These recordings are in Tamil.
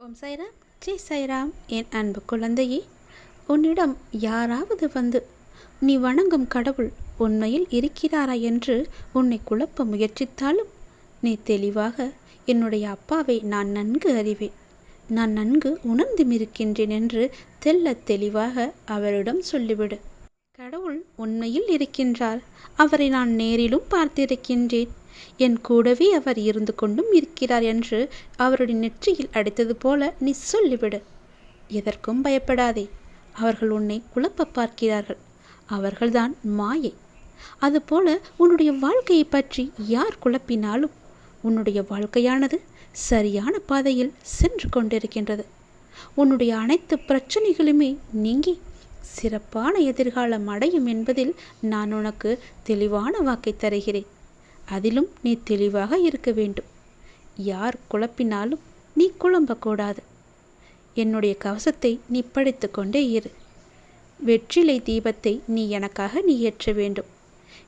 ஓம் சைராம் ஜெய் சைராம் என் அன்பு குழந்தையே உன்னிடம் யாராவது வந்து நீ வணங்கும் கடவுள் உண்மையில் இருக்கிறாரா என்று உன்னை குழப்ப முயற்சித்தாலும் நீ தெளிவாக என்னுடைய அப்பாவை நான் நன்கு அறிவேன். நான் நன்கு உணர்ந்தும் இருக்கின்றேன் என்று தெல்ல தெளிவாக அவரிடம் சொல்லிவிடு. கடவுள் உண்மையில் இருக்கின்றார். அவரை நான் நேரிலும் பார்த்திருக்கின்றேன். என் கூடவே அவர் இருந்து கொண்டும் இருக்கிறார் என்று அவருடைய நெற்றியில் அடித்தது போல நீ சொல்லிவிடு. எதற்கும் பயப்படாதே. அவர்கள் உன்னை குழப்ப பார்க்கிறார்கள். அவர்கள்தான் மாயை. அதுபோல உன்னுடைய வாழ்க்கையை பற்றி யார் குழப்பினாலும் உன்னுடைய வாழ்க்கையானது சரியான பாதையில் சென்று கொண்டிருக்கின்றது. உன்னுடைய அனைத்து பிரச்சனைகளுமே நீங்கி சிறப்பான எதிர்காலம் அடையும் என்பதில் நான் உனக்கு தெளிவான வாக்கை தருகிறேன். அதிலும் நீ தெளிவாக இருக்க வேண்டும். யார் குழப்பினாலும் நீ குழம்பக்கூடாது. என்னுடைய கவசத்தை நீ படித்து கொண்டே இரு. வெற்றிலை தீபத்தை நீ எனக்காக நீ ஏற்ற வேண்டும்.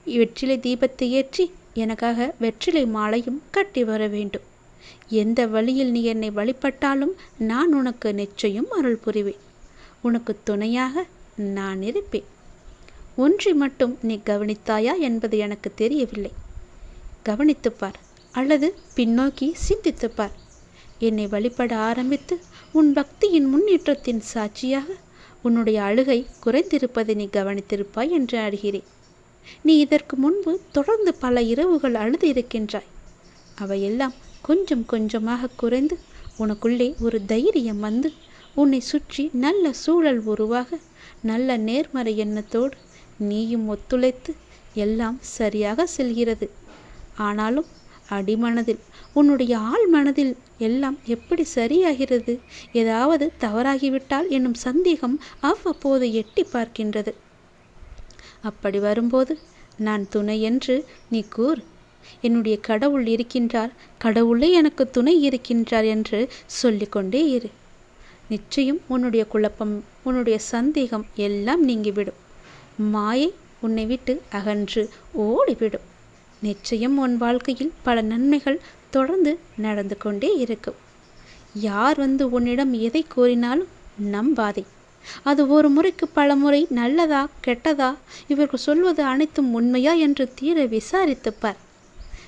வெற்றிலை தீபத்தை ஏற்றி எனக்காக வெற்றிலை மாலையும் கட்டி வர வேண்டும். எந்த வழியில் நீ என்னை வழிபட்டாலும் நான் உனக்கு நிச்சயம் அருள் புரிவேன். உனக்கு துணையாக நான் இருப்பேன். ஒன்றை மட்டும் நீ கவனித்தாயா என்பது எனக்கு தெரியவில்லை. கவனித்துப்பார் அல்லது பின்னோக்கி சிந்தித்துப்பார். என்னை வழிபட ஆரம்பித்து உன் பக்தியின் முன்னேற்றத்தின் சாட்சியாக உன்னுடைய அழுகை குறைந்திருப்பதை நீ கவனித்திருப்பாய் என்று அறிகிறேன். நீ இதற்கு முன்பு தொடர்ந்து பல இரவுகள் அழுது இருக்கின்றாய். அவையெல்லாம் கொஞ்சம் கொஞ்சமாக குறைந்து உனக்குள்ளே ஒரு தைரியம் வந்து உன்னை சுற்றி நல்ல சூழல் உருவாக நல்ல நேர்மறை எண்ணத்தோடு நீயும் ஒத்துழைத்து எல்லாம் சரியாக செல்கிறது. ஆனாலும் அடிமனதில் உன்னுடைய ஆள் மனதில் எல்லாம் எப்படி சரியாகிறது? ஏதாவது தவறாகிவிட்டால் என்னும் சந்தேகம் அவ்வப்போது எட்டி பார்க்கின்றது. அப்படி வரும்போது நான் துணை என்று நீ கூர் என்னுடைய கடவுள் இருக்கின்றார் கடவுளே எனக்கு துணை இருக்கின்றார் என்று சொல்லிக்கொண்டே இரு. நிச்சயம் உன்னுடைய குழப்பம் உன்னுடைய சந்தேகம் எல்லாம் நீங்கிவிடும். மாயை உன்னை விட்டு அகன்று ஓடிவிடும். நிச்சயம் உன் வாழ்க்கையில் பல நன்மைகள் தொடர்ந்து நடந்து கொண்டே இருக்கும். யார் வந்து உன்னிடம் எதை கூறினாலும் நம்பாதே. அது ஒரு முறைக்கு பல முறை நல்லதா கெட்டதா இவர்கள் சொல்வது அனைத்தும் உண்மையா என்று தீர விசாரித்துப்பார்.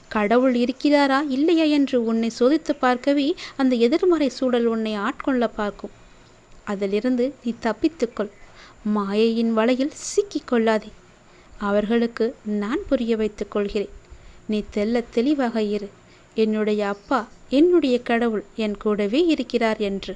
கடவுள் இருக்கிறாரா இல்லையா என்று உன்னை சோதித்து பார்க்கவே அந்த எதிர்மறை சூழல் உன்னை ஆட்கொள்ள பார்க்கும். அதிலிருந்து நீ தப்பித்துக்கொள் மாயையின் வலையில் சிக்கிக் கொள்ளாதே. அவர்களுக்கு நான் புரிய வைத்துக் கொள்கிறேன். நீ தெல்ல தெளிவாக இரு. என்னுடைய அப்பா என்னுடைய கடவுள் என் கூடவே இருக்கிறார் என்று.